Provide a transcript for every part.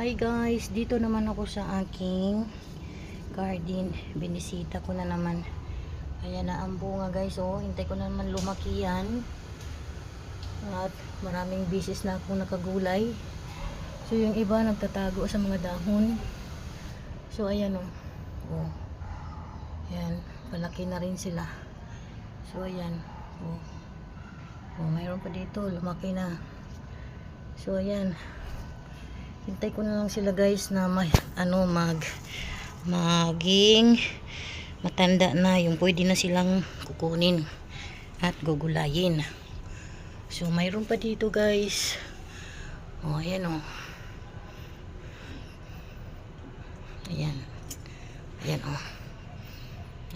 Hi guys, dito naman ako sa aking garden. Binisita ko na naman. Ayan na ang bunga guys. Oh, hintay ko na naman lumaki yan. At maraming bisis na akong nakagulay. So yung iba nagtatago sa mga dahon. So ayan oh. Oh. Ayan, palaki na rin sila. So ayan. Oh. Oh, mayroon pa dito, lumaki na. So ayan. Hintay ko na lang sila guys na may, ano mag maging matanda na yung pwede na silang kukunin at gugulayin. So mayroon pa dito guys. Oh, ayan oh. Ayan. Ayan oh.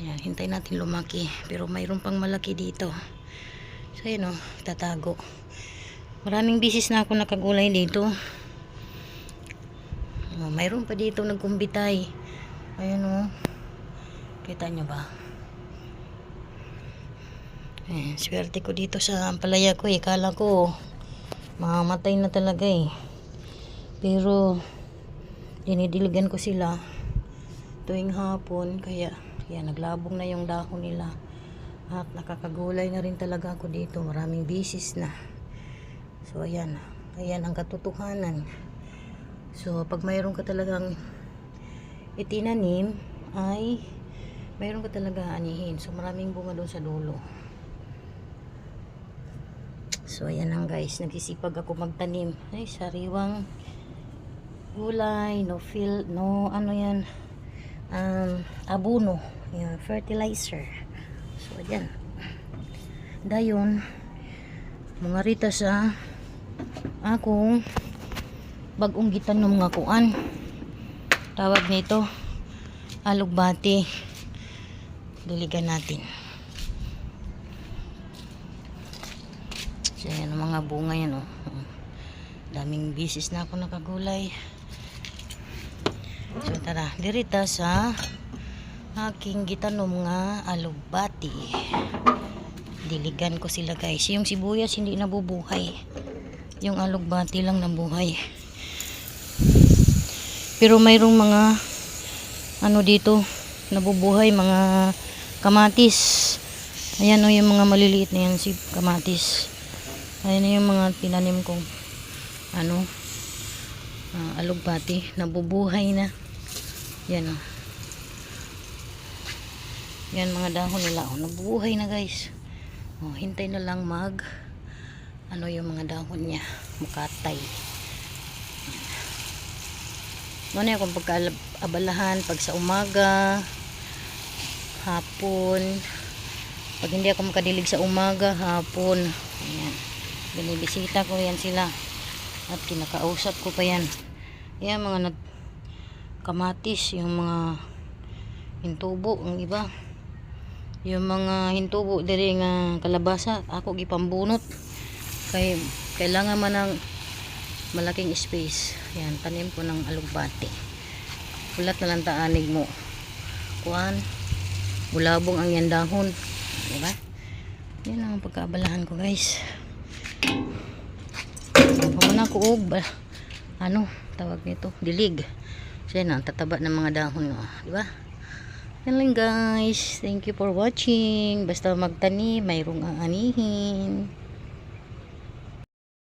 Ayan, hintay natin lumaki. Pero mayroon pang malaki dito. So ayan oh, tatago. Maraming bisis na ako nakagulay dito. Oh, mayroon pa dito nagkumbitay. Ayan oh. Kita nyo ba? Eh, swerte ko dito sa ampalaya ko eh. Kala ko mamamatay na talaga eh. Pero dinidiligan ko sila tuwing hapon. Kaya yan, naglabong na yung dahon nila. At nakakagulay na rin talaga ako dito. Maraming bisis na. So ayan. Ayan ang katotohanan. So, pag mayroon ka talagang itinanim, ay mayroon ka talaga anihin. So, maraming bunga doon sa dulo. So, ayan lang guys. Nagsisipag ako magtanim. Ay, sariwang gulay, no fill, no ano yan, um, abono, yung fertilizer. So, ayan. Dayon, mga rita sa akong bagong gitan ng mga kuan. Tawag nito alugbati diligan natin. So yan mga bunga yan oh. daming bisis na ako nakagulay. So tara dirita sa aking gitanom nga alugbati diligan ko sila guys. Yung sibuyas hindi nabubuhay. Yung alugbati lang nabuhay pero mayroong mga ano dito nabubuhay mga kamatis. Ayan o yung mga maliliit na yan si kamatis. Ayan yung mga tinanim kong ano uh, alugbati nabubuhay na. Yan o. Yan mga dahon nila o nabubuhay na guys. O, hintay na lang mag ano yung mga dahon niya makatay. Ano yung kung pagkaabalahan, pag sa umaga, hapon, pag hindi ako makadilig sa umaga, hapon, ayan, binibisita ko yan sila, at kinakausap ko pa yan. Ayan, mga nag kamatis, yung mga hintubo, ang iba, yung mga hintubo, diri nga kalabasa, ako gipambunot, kay kailangan man ng malaking space. Yan tanim ko ng alugbati. Ulat na lang taanig mo. Kuan bulabong ang yan dahon. Diba? Yan ang pagkaabalahan ko guys. Ako na ko og ano tawag nito dilig. So yan ang tataba ng mga dahon no? diba? Yan lang guys. Thank you for watching. Basta magtani mayroong aanihin